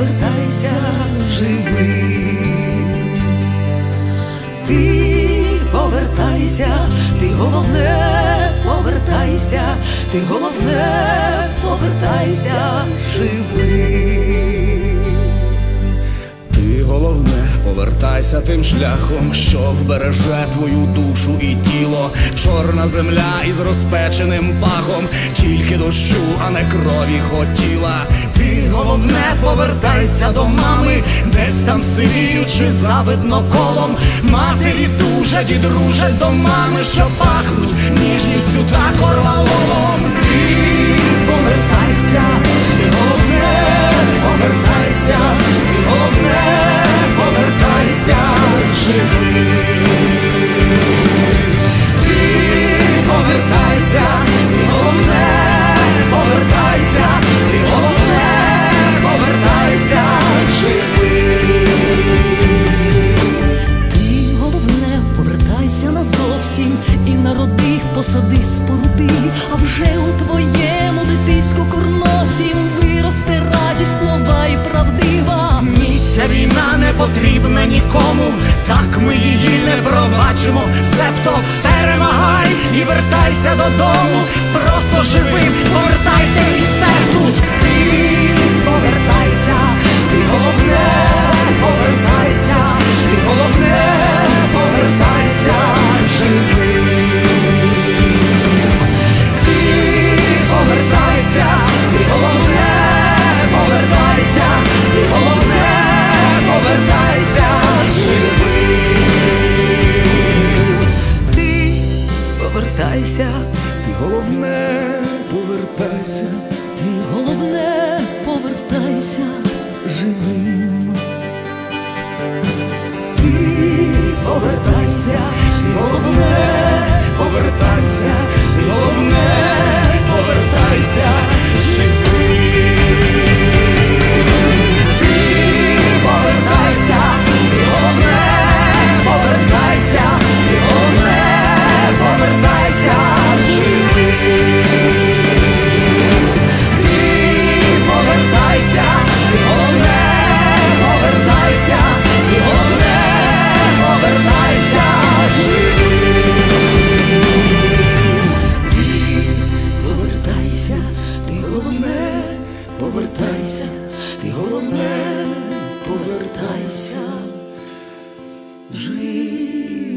повертайся живий. Ти повертайся, ти головне, повертайся, ти головне, повертайся живий. Ти головне, повертайся тим шляхом, що вбереже твою душу і тіло, чорна земля із розпеченим пахом, тільки дощу, а не крові хотіла. Ти головне, повертайся до мами, десь там сивіючи завидно колом. Матері дужать і дружать до мами, що пахнуть ніжністю та корвалолом. Ти повертайся, ти головне, повертайся, споруди, а вже у твоєму дитиську курносім виросте радість нова і правдива. Ні, ця війна не потрібна нікому, так ми її не пробачимо. Себто перемагай і вертайся додому, просто живим, повертайся повертайся. ти головне, повертайся живим. Ти повертайся, ти головне, повертайся, повертайся, ти головне повертайся жити.